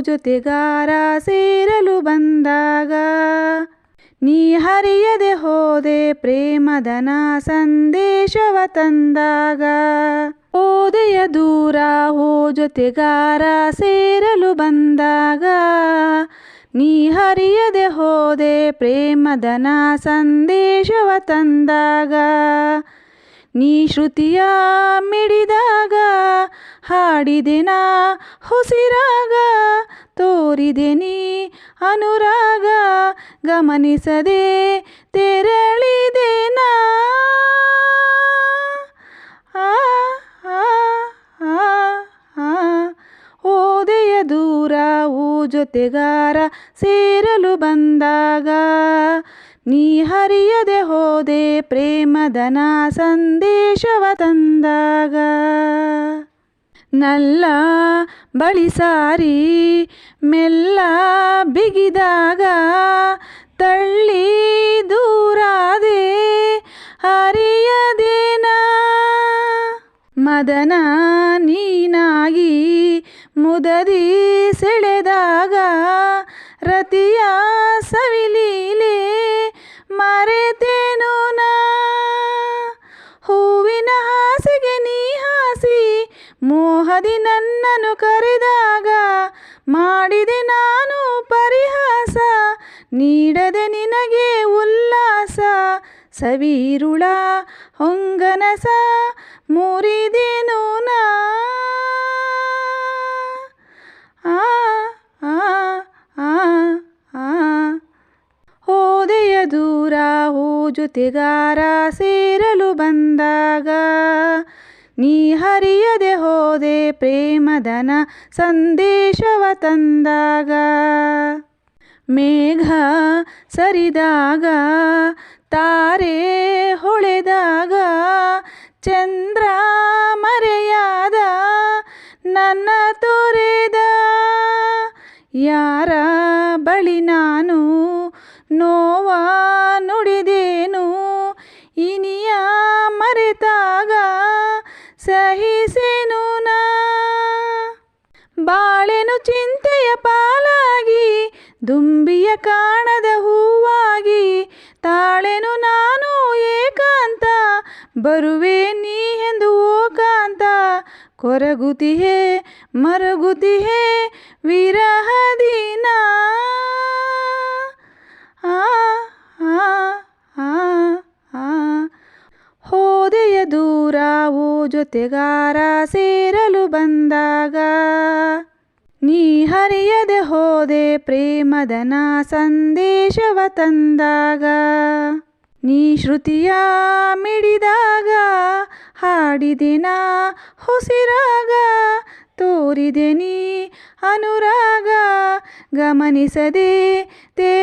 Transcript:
ಜೊತೆಗಾರ ಸೇರಲು ಬಂದಾಗ, ನೀ ಹರಿಯದೆ ಹೋದೆ ಪ್ರೇಮದನ ಸಂದೇಶವ ತಂದಾಗ. ಓದೆಯ ದೂರ ಹೋ ಜೊತೆಗಾರ ಸೇರಲು ಬಂದಾಗ, ನೀ ಹರಿಯದೆ ಹೋದೆ ಪ್ರೇಮದನ ಸಂದೇಶವ ತಂದಾಗ. ನೀ ಶ್ರುತಿಯ ಮಿಡಿದಾಗ ಹಾಡಿದೆನ ಹುಸಿರಾಗ, ತೋರಿದೆ ನೀ ಅನುರಾಗ, ಗಮನಿಸದೆ ತೆರಳಿದೆನ? ಓದೆಯ ದೂರ ಊ ಜೊತೆಗಾರ ಸೇರಲು ಬಂದಾಗ ನೀ ಹರಿಯದೆ ಹೋದೆ ಪ್ರೇಮದನ ಸಂದೇಶವ ತಂದಾಗ. ನಲ್ಲ ಬಳಿ ಸಾರಿ ಮೆಲ್ಲ ಬಿಗಿದಾಗ. ತಳ್ಳಿ ದೂರಾದೆ ಹರಿಯದೇನ ಮದನ ನೀನಾಗಿ ಮುದದಿ ಸೆಳೆದಾಗ ರತಿಯ ಮೋಹದಿ ನನ್ನನ್ನು ಕರೆದಾಗ, ಮಾಡಿದೆ ನಾನು ಪರಿಹಾಸ, ನೀಡದೆ ನಿನಗೆ ಉಲ್ಲಾಸ. ಸವಿರುಳ, ಹೊಂಗನಸ, ಮುರಿದೇನು ನಾ? ಆ ಆ ಆ. ಹೋದೆಯ ದೂರ, ಹೋ ಜೊತೆಗಾರ ಸೇರಲು ಬಂದಾಗ ನೀ ಹರಿಯದೆ ಹೋದೆ ಪ್ರೇಮದನ ಸಂದೇಶವ ತಂದಾಗ. ಮೇಘ ಸರಿದಾಗ, ತಾರೆ ಹೊಳೆದಾಗ, ಚಂದ್ರ ಮರೆಯಾದ, ನನ್ನ ತೋರೆದ. ಯಾರ ಬಳಿ ನಾನು ನೋವ ಸಹಿಸೆನು ನಾ. ಬಾಳೆನು ಚಿಂತೆಯ ಪಾಲಾಗಿ, ದುಂಬಿಯ ಕಾಣದ ಹೂವಾಗಿ, ತಾಳೆನು ನಾನು ಏಕಾಂತ, ಬರುವೆ ನೀ ಎಂದು ಓಕಾಂತ, ಕೊರಗುತಿಹೆ ಮರಗುತಿಹೆ ವಿರಹದಿನ ಜೊತೆಗಾರ ಸೇರಲು ಬಂದಾಗ, ನೀ ಹರಿಯದೆ ಹೋದೆ ಪ್ರೇಮದನ ಸಂದೇಶವ ತಂದಾಗ, ನೀ ಶ್ರುತಿಯ ಮಿಡಿದಾಗ ಹಾಡಿದಿನ ಹುಸಿರಾಗ, ತೋರಿದೆ ನೀ ಅನುರಾಗ, ಗಮನಿಸದೆ ತೆರಳಿದೆನಾ